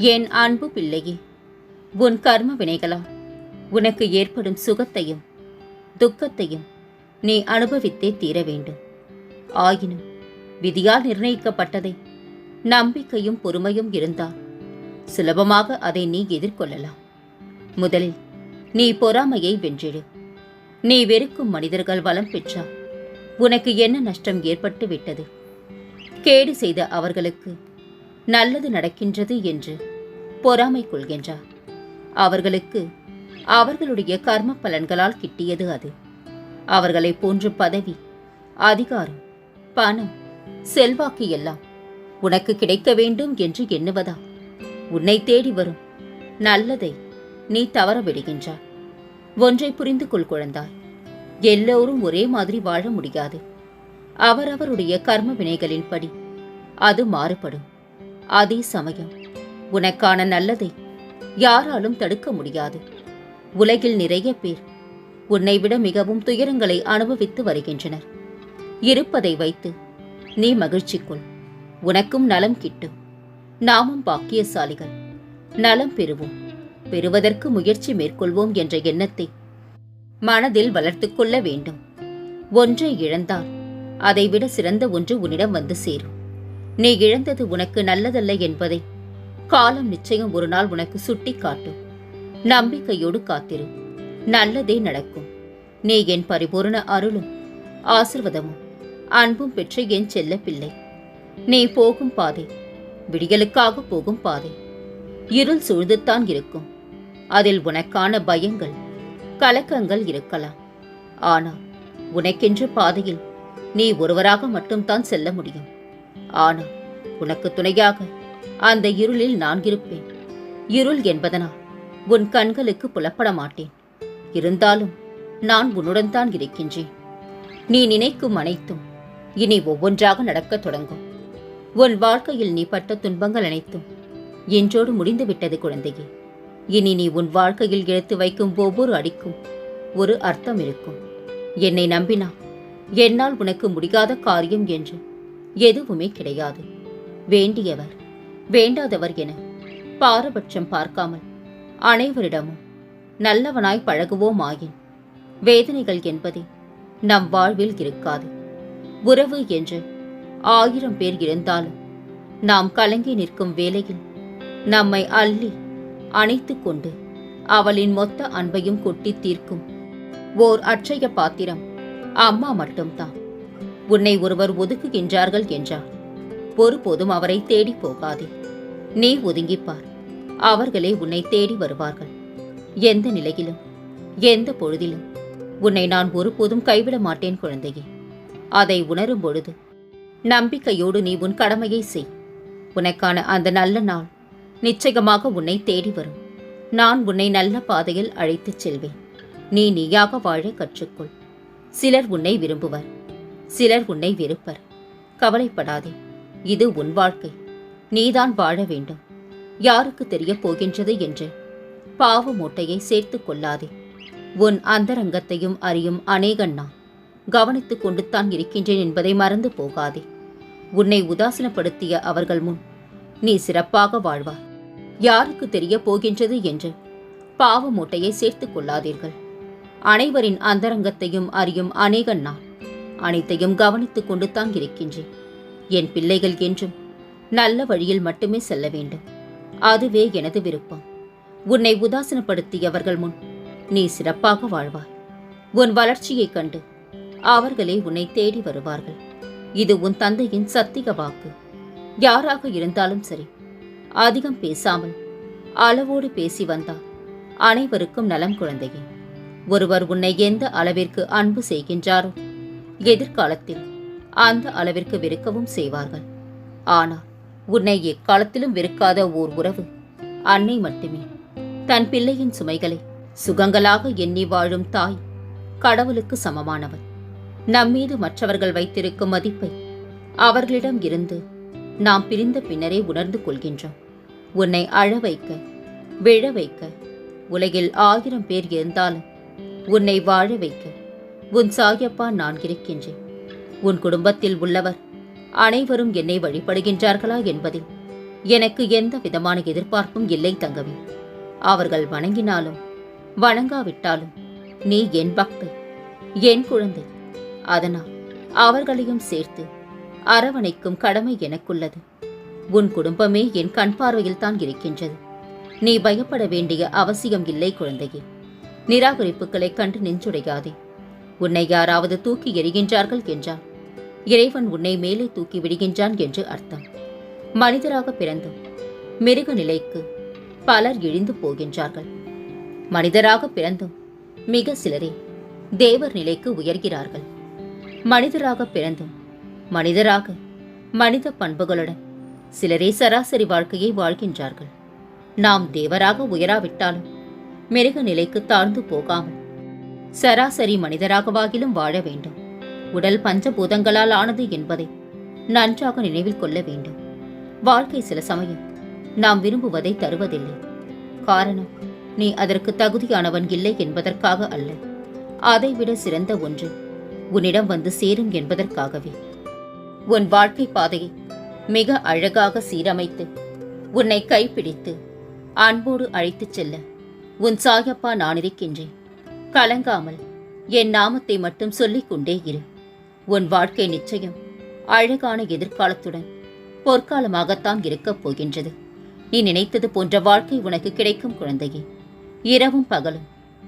என் அன்பு பிள்ளையே உன் கர்ம வினைகளால் உனக்கு ஏற்படும் சுகத்தையும் துக்கத்தையும் நீ அனுபவித்தே தீர வேண்டும். ஆயினும் விதியால் நிர்ணயிக்கப்பட்டதை நம்பிக்கையும் பொறுமையும் இருந்தால் சுலபமாக அதை நீ எதிர்கொள்ளலாம். முதலில் நீ பொறாமையை வென்றிடு. நீ வெறுக்கும் மனிதர்கள் வளம் பெற்றால் உனக்கு என்ன நஷ்டம் ஏற்பட்டு விட்டது கேடு செய்த அவர்களுக்கு நல்லது நடக்கின்றது என்று பொறாமை கொள்கின்றார். அவர்களுக்கு அவர்களுடைய கர்ம பலன்களால் கிட்டியது அது. அவர்களை போன்று பதவி அதிகாரம் பணம் செல்வாக்கு எல்லாம் உனக்கு கிடைக்க வேண்டும் என்று எண்ணுவதா? உன்னை தேடி வரும் நல்லதை நீ தவற விடுகின்றாய். ஒன்றை புரிந்து கொள் குழந்தாய். எல்லோரும் ஒரே மாதிரி வாழ முடியாது. அவரவருடைய கர்ம வினைகளின்படி அது மாறுபடும். அதே சமயம் உனக்கான நல்லதை யாராலும் தடுக்க முடியாது. உலகில் நிறைய பேர் உன்னை விட மிகவும் துயரங்களை அனுபவித்து வருகின்றனர். இருப்பதை வைத்து நீ மகிழ்ச்சி கொள் உனக்கும் நலம் கிட்டும் நாமும் பாக்கியசாலிகள் நலம் பெறுவோம். பெறுவதற்கு முயற்சி மேற்கொள்வோம் என்ற எண்ணத்தை மனதில் வளர்த்துக்கொள்ள வேண்டும். ஒன்றை இழந்தால் அதைவிட சிறந்த ஒன்று உன்னிடம் வந்து சேரும். நீ இழந்தது உனக்கு நல்லதல்ல என்பதை. காலம் நிச்சயம் ஒரு நாள் உனக்கு சுட்டி காட்டும் நம்பிக்கையோடு காத்திரு. நல்லதே நடக்கும். நீ என் பரிபூரண அருளும் ஆசிர்வதமும் அன்பும் பெற்ற என் செல்ல பிள்ளை. நீ போகும் பாதை விடியலுக்காக போகும் பாதை. இருள் சூழ்ந்துத்தான் இருக்கும். அதில் உனக்கான பயங்கள் கலக்கங்கள் இருக்கலாம். ஆனால் உனக்கென்று பாதையில் நீ ஒருவராக மட்டும்தான் செல்ல முடியும். ஆனால் உனக்கு துணையாக அந்த இருளில் நான் இருப்பேன். இருள் என்பதனால் உன் கண்களுக்கு புலப்பட மாட்டேன். இருந்தாலும் நான் உன்னுடன் தான் இருக்கின்றேன். நீ நினைக்கும் அனைத்தும் இனி ஒவ்வொன்றாக நடக்கத் தொடங்கும். உன் வாழ்க்கையில் நீ பட்ட துன்பங்கள் அனைத்தும் என்றோடு முடிந்துவிட்டது குழந்தையே. இனி நீ உன் வாழ்க்கையில் எடுத்து வைக்கும் ஒவ்வொரு அடிக்கும் ஒரு அர்த்தம் இருக்கும். என்னை நம்பினா என்னால் உனக்கு முடியாத காரியம் என்று எதுவுமே கிடையாது. வேண்டியவர் வேண்டாதவர் என பாரபட்சம் பார்க்காமல் அனைவரிடமும் நல்லவனாய் பழகுவோமாயின் வேதனைகள் என்பதே நம் வாழ்வில் இருக்காது. உறவு என்று ஆயிரம் பேர் இருந்தாலும் நாம் கலங்கி நிற்கும் வேளையில் நம்மை அள்ளி அணைத்து கொண்டு அவளின் மொத்த அன்பையும் கொட்டி தீர்க்கும் ஓர் அட்சய பாத்திரம் அம்மா மட்டும்தான். உன்னை ஒருவர் ஒதுக்குகின்றார்கள் என்றார் ஒருபோதும் அவரை தேடி போகாதே. நீ ஒதுங்கிப்பார். அவர்களே உன்னை தேடி வருவார்கள். எந்த நிலையிலும் எந்த பொழுதிலும் உன்னை நான் ஒருபோதும் கைவிட மாட்டேன் குழந்தையே. அதை உணரும் பொழுது நம்பிக்கையோடு நீ உன் கடமையை செய். உனக்கான அந்த நல்ல நாள் நிச்சயமாக உன்னை தேடி வரும். நான் உன்னை நல்ல பாதையில் அழைத்துச் செல்வேன். நீ நீயாக வாழ கற்றுக்கொள். சிலர் உன்னை விரும்புவர். சிலர் உன்னை வெறுப்பர். கவலைப்படாதே. இது உன் வாழ்க்கை. நீதான் வாழ வேண்டும். யாருக்கு தெரியப் போகின்றது என்று. பாவ மூட்டையை சேர்த்து கொள்ளாதே. உன் அந்தரங்கத்தையும் அறியும் அநேகன் நான் கவனித்துக் கொண்டுத்தான் இருக்கின்றேன் என்பதை மறந்து போகாதே. உன்னை உதாசீனப்படுத்திய அவர்கள் முன் நீ சிறப்பாக வாழ்வார் யாருக்கு தெரியப் போகின்றது என்று. பாவ மூட்டையை சேர்த்துக் கொள்ளாதீர்கள். அனைவரின் அந்தரங்கத்தையும் அறியும் அநேகன் நான் அனைத்தையும் கவனித்துக் கொண்டு தான் இருக்கின்றேன் என் பிள்ளைகள் என்றும் நல்ல வழியில் மட்டுமே செல்ல வேண்டும். அதுவே எனது விருப்பம். உன்னை உதாசனப்படுத்தியவர்கள் முன் நீ சிறப்பாக வாழ்வாய். உன் வளர்ச்சியைக் கண்டு அவர்களே உன்னை தேடி வருவார்கள். இது உன் தந்தையின் சத்திக வாக்கு. யாராக இருந்தாலும் சரி அதிகம் பேசாமல் அளவோடு பேசி வந்தால் அனைவருக்கும் நலம் குழந்தையே. ஒருவர் உன்னை எந்த அளவிற்கு அன்பு செய்கின்றாரோ எதிர்காலத்தில் அந்த அளவிற்கு வெறுக்கவும் செய்வார்கள். ஆனால் உன்னை எக்காலத்திலும் வெறுக்காத ஓர் உறவு அன்னை மட்டுமே. தன் பிள்ளையின் சுமைகளை சுகங்களாக எண்ணி வாழும் தாய் கடவுளுக்கு சமமானவர் நம்மீது மற்றவர்கள் வைத்திருக்கும் மதிப்பை அவர்களிடம் இருந்து நாம் பிரிந்த பின்னரே உணர்ந்து கொள்கின்றோம். உன்னை அழ வைக்க விழ வைக்க உலகில் ஆயிரம் பேர் இருந்தாலும் உன்னை வாழ வைக்க உன் சாயப்பா நான் இருக்கின்றேன். உன் குடும்பத்தில் உள்ளவர் அனைவரும் என்னை வழிபடுகின்றார்களா என்பதில் எனக்கு எந்த விதமான எதிர்பார்ப்பும் இல்லை தங்கவி. அவர்கள் வணங்கினாலும் வணங்காவிட்டாலும் நீ என் பக்தை என் குழந்தை. அதனால் அவர்களையும் சேர்த்து அரவணைக்கும் கடமை எனக்குள்ளது. உன் குடும்பமே என் கண் பார்வையில் தான் இருக்கின்றது. நீ பயப்பட வேண்டிய அவசியம் இல்லை குழந்தையே. நிராகரிப்புகளை கண்டு நெஞ்சுடையாதே. உன்னை யாராவது தூக்கி எறிகின்றார்கள் என்றால் இறைவன் உன்னை மேலே தூக்கி விடுகின்றான் என்று அர்த்தம். மனிதராக பிறந்தும் மிருக நிலைக்கு பலர் இழிந்து போகின்றார்கள். மனிதராக பிறந்தும் மிக சிலரே தேவர் நிலைக்கு உயர்கிறார்கள். மனிதராக பிறந்தும் மனிதராக மனித பண்புகளுடன் சிலரே சராசரி வாழ்க்கையை வாழ்கின்றார்கள். நாம் தேவராக உயராவிட்டாலும் மிருக நிலைக்கு தாழ்ந்து போகாமல் சராசரி மனிதராகவாகிலும் வாழ வேண்டும். உடல் பஞ்சபூதங்களால் ஆனது என்பதை நன்றாக நினைவில் கொள்ள வேண்டும். வாழ்க்கை சில சமயம் நாம் விரும்புவதை தருவதில்லை. காரணம் நீ அதற்கு தகுதியானவன் இல்லை என்பதற்காக அல்ல. அதைவிட சிறந்த ஒன்று உன்னிடம் வந்து சேரும் என்பதற்காகவே. உன் வாழ்க்கை பாதையை மிக அழகாக சீரமைத்து உன்னை கைப்பிடித்து அன்போடு அழைத்துச் செல்ல உன் சாயப்பா நான் இருக்கின்றேன். கலங்காமல் என் நாமத்தை மட்டும் சொல்லிக் கொண்டே இரு. உன் வாழ்க்கை நிச்சயம் அழகான எதிர்காலத்துடன் பொற்காலமாகத்தான் இருக்கப் போகின்றது. நீ நினைத்தது போன்ற வாழ்க்கை உனக்கு கிடைக்கும் குழந்தையே. இரவும் பகலும்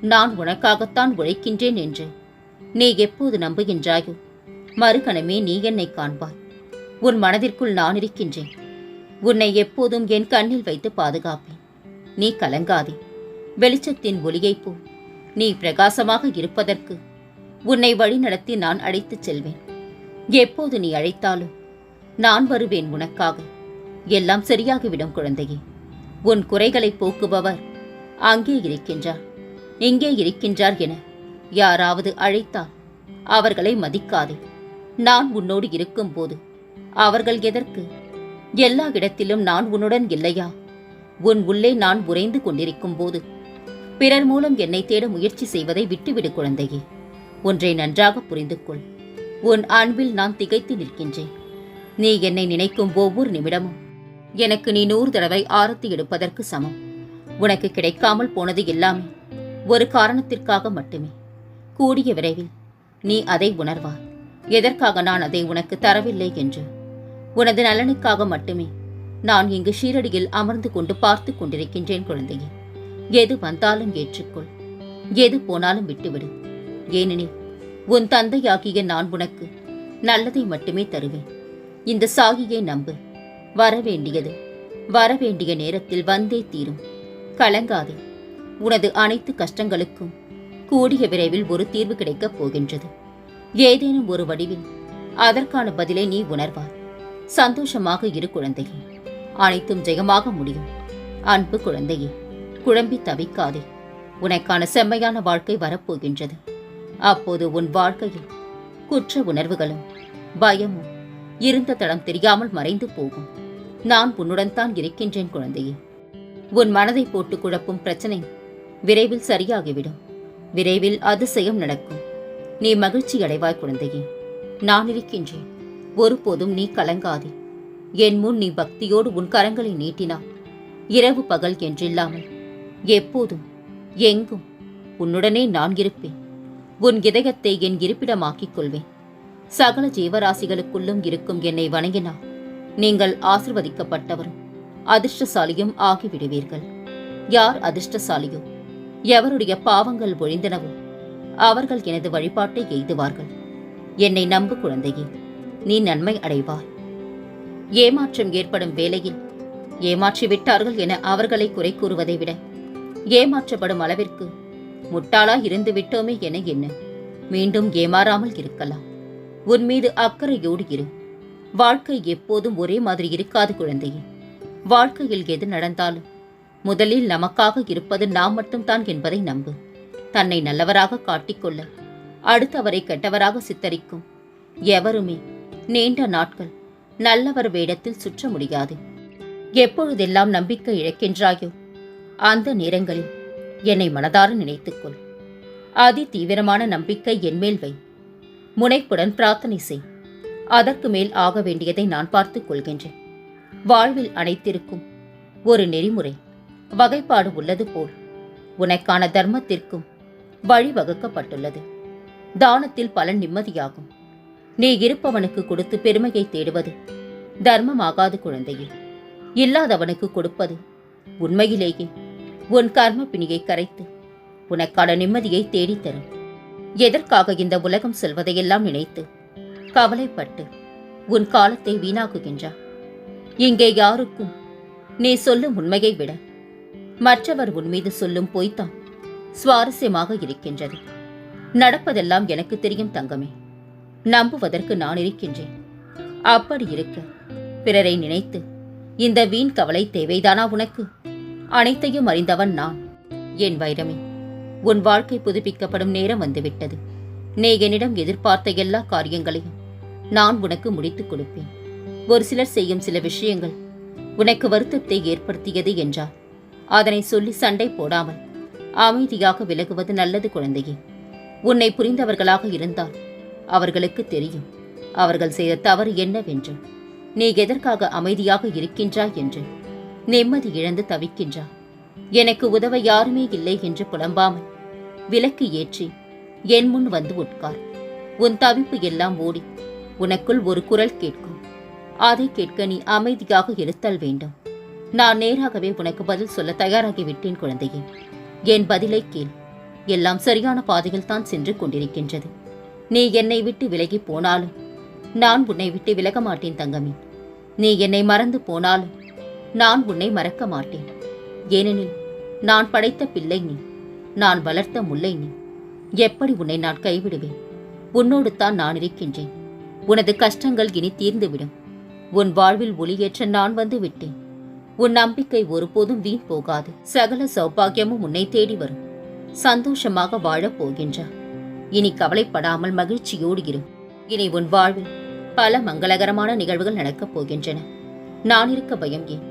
நான் உனக்காகத்தான் உழைக்கின்றேன் என்று நீ எப்போது நம்புகின்றாயோ மறுகணமே நீ என்னை காண்பாய். உன் மனதிற்குள் நான் இருக்கின்றேன். உன்னை எப்போதும் என் கண்ணில் வைத்து பாதுகாப்பேன். நீ கலங்காதே. வெளிச்சத்தின் ஒளியைப் போல் நீ பிரகாசமாக இருப்பதற்கு உன்னை வழிநடத்தி நான் அழைத்துச் செல்வேன். எப்போது நீ அழைத்தாலும் நான் வருவேன் உனக்காக. எல்லாம் சரியாகிவிடும் குழந்தையே. உன் குறைகளை போக்குபவர் அங்கே இருக்கின்றார். இங்கே இருக்கின்றார் என யாராவது அழைத்தால் அவர்களை மதிக்காதே. நான் உன்னோடு இருக்கும்போது அவர்கள் எதற்கு? எல்லா இடத்திலும் நான் உன்னுடன் இல்லையா? உன் உள்ளே நான் உறைந்து கொண்டிருக்கும் போது பிறர் மூலம் என்னை தேட முயற்சி செய்வதை விட்டுவிடு குழந்தையே. ஒன்றை நன்றாக புரிந்து கொள் உன் அன்பில் நான் திகைத்து நிற்கின்றேன். நீ என்னை நினைக்கும் ஒவ்வொரு நிமிடமும் எனக்கு நீ நூறு தடவை ஆரத்தி எடுப்பதற்கு சமம். உனக்கு கிடைக்காமல் போனது எல்லாமே ஒரு காரணத்திற்காக மட்டுமே. கூடிய விரைவில் நீ அதை உணர்வாய். எதற்காக நான் அதை உனக்கு தரவில்லை என்று? உனது நலனுக்காக மட்டுமே நான் இங்கு ஷீரடியில் அமர்ந்து கொண்டு பார்த்து கொண்டிருக்கின்றேன் குழந்தையே. எது வந்தாலும் ஏற்றுக்கொள். எது போனாலும் விட்டுவிடு. ஏனெனில் உன் தந்தையாகிய நான் உனக்கு நல்லதை மட்டுமே தருவேன். இந்த சாகியை நம்பு. வரவேண்டியது வரவேண்டிய நேரத்தில் வந்தே தீரும். கலங்காதே. உனது அனைத்து கஷ்டங்களுக்கும் கூடிய விரைவில் ஒரு தீர்வு கிடைக்கப் போகின்றது. ஏதேனும் ஒரு வடிவில் அதற்கான பதிலை நீ உணர்வார் சந்தோஷமாக இரு குழந்தையே. அனைத்தும் ஜெயமாக முடியும். அன்பு குழந்தையே. குழம்பி தவிக்காதே. உனக்கான செம்மையான வாழ்க்கை வரப்போகின்றது. அப்போது உன் வாழ்க்கையில் குற்ற உணர்வுகளும் பயமும் இருந்த தடம் தெரியாமல் மறைந்து போகும். நான் உன்னுடன் தான் இருக்கின்றேன் குழந்தையே. உன் மனதை போட்டு குழப்பும் பிரச்சனை விரைவில் சரியாகிவிடும். விரைவில் அதிசயம் நடக்கும். நீ மகிழ்ச்சி அடைவாய் குழந்தையே. நான் இருக்கின்றேன். ஒருபோதும் நீ கலங்காதே. என் முன் நீ பக்தியோடு உன் கரங்களை நீட்டினா இரவு பகல் என்றில்லாமல் எப்போதும் எங்கும் உன்னுடனே நான் இருப்பேன். உன் இதயத்தை என் இருப்பிடமாக்கிக் கொள்வேன். சகல ஜீவராசிகளுக்குள்ளும் இருக்கும் என்னை வணங்கினால் நீங்கள் ஆசிர்வதிக்கப்பட்டவரும் அதிர்ஷ்டசாலியும் ஆகிவிடுவீர்கள். யார் அதிர்ஷ்டசாலியோ எவருடைய பாவங்கள் ஒழிந்தனவோ அவர்கள் எனது வழிபாட்டை எய்துவார்கள். என்னை நம்பு குழந்தையே நீ நன்மை அடைவாய். ஏமாற்றம் ஏற்படும் வேளையில் ஏமாற்றி விட்டார்கள் என அவர்களை குறை கூறுவதை விட ஏமாற்றப்படும் அளவிற்கு முட்டாளா இருந்து விட்டோமே என என்ன மீண்டும் ஏமாறாமல் இருக்கலாம். உன் மீது அக்கறையோடு இரு. வாழ்க்கை எப்போதும் ஒரே மாதிரி இருக்காது குழந்தையே. வாழ்க்கையில் எது நடந்தாலும் முதலில் நமக்காக இருப்பது நாம் மட்டும்தான் என்பதை நம்பு. தன்னை நல்லவராக காட்டிக்கொள்ள அடுத்தவரை கெட்டவராக சித்தரிக்கும். எவருமே நீண்ட நாட்கள் நல்லவர் வேடத்தில் சுற்ற முடியாது. எப்பொழுதெல்லாம் நம்பிக்கை இழக்கின்றாயோ அந்த நேரங்களில் என்னை மனதார நினைத்துக்கொள். அதி தீவிரமான நம்பிக்கை என்மேல் வை. முனைப்புடன் பிரார்த்தனை செய். அதற்கு மேல் ஆக வேண்டியதை நான் பார்த்துக் கொள்கின்றேன். வாழ்வில் அனைத்திற்கும் ஒரு நெறிமுறை வகைப்பாடு உள்ளது போல் உனக்கான தர்மத்திற்கும் வழிவகுக்கப்பட்டுள்ளது தானத்தில் பலன் நிம்மதியாகும். நீ இருப்பவனுக்கு கொடுத்து பெருமையை தேடுவது தர்மமாகாது குழந்தையே. இல்லாதவனுக்கு கொடுப்பது உண்மையிலேயே உன் கர்ம பிணியை கரைத்து உனக்கான நிம்மதியை தேடித்தரும். எதற்காக இந்த உலகம் செல்வதையெல்லாம் நினைத்து கவலைப்பட்டு உன் காலத்தை வீணாக்குகின்றார் இங்கே யாருக்கும் நீ சொல்லும் உண்மையை விட மற்றவர் உன் மீது சொல்லும் பொய்த்தான் சுவாரஸ்யமாக இருக்கின்றது. நடப்பதெல்லாம் எனக்கு தெரியும் தங்கமே. நம்புவதற்கு நான் இருக்கின்றேன். அப்படி இருக்க பிறரை நினைத்து இந்த வீண் கவலை தேவைதானா உனக்கு? அனைத்தையும் அறிந்தவன் நான். என் வைரமே உன் வாழ்க்கை புதுப்பிக்கப்படும் நேரம் வந்துவிட்டது. நீ என்னிடம் எதிர்பார்த்த எல்லா காரியங்களையும் நான் உனக்கு முடித்துக் கொடுப்பேன். ஒரு சிலர் செய்யும் சில விஷயங்கள் உனக்கு வருத்தத்தை ஏற்படுத்தியது என்றால் அதனை சொல்லி சண்டை போடாமல் அமைதியாக விலகுவது நல்லது குழந்தையே. உன்னை புரிந்தவர்களாக இருந்தால் அவர்களுக்கு தெரியும் அவர்கள் செய்த தவறு என்னவென்று. நீ எதற்காக அமைதியாக இருக்கின்றாய் என்று. நிம்மதி இழந்து தவிக்கின்றான். எனக்கு உதவ யாருமே இல்லை என்று புலம்பாமல் விலக்கு ஏற்றி என் முன் வந்து உட்கார். உன் தவிப்பு எல்லாம் ஓடி உனக்குள் ஒரு குரல் கேட்கும். அதை கேட்க நீ அமைதியாக இருத்தல் வேண்டும். நான் நேராகவே உனக்கு பதில் சொல்ல தயாராகி விட்டேன் குழந்தையே. என் பதிலை கேள். எல்லாம் சரியான பாதையில் தான் சென்று கொண்டிருக்கின்றது. நீ என்னை விட்டு விலகி போனாலும் நான் உன்னை விட்டு விலக மாட்டேன் தங்கமே. நீ என்னை மறந்து போனாலும் நான் உன்னை மறக்க மாட்டேன். ஏனெனில் நான் படைத்த பிள்ளை நீ. நான் வளர்த்த முல்லை நீ. எப்படி உன்னை நான் கைவிடுவேன்? உன்னோடு தான் நான் இருக்கின்றேன். உனது கஷ்டங்கள் இனி தீர்ந்துவிடும். உன் வாழ்வில் ஒளியேற்ற நான் வந்து விட்டேன். உன் நம்பிக்கை ஒருபோதும் வீண் போகாது. சகல சௌபாகியமும் உன்னை தேடி வரும். சந்தோஷமாக வாழப் போகின்றார் இனி கவலைப்படாமல் மகிழ்ச்சியோடு இரு. இனி உன் வாழ்வில் பல மங்களகரமான நிகழ்வுகள் நடக்கப் போகின்றன. நான் இருக்க பயம் ஏன்?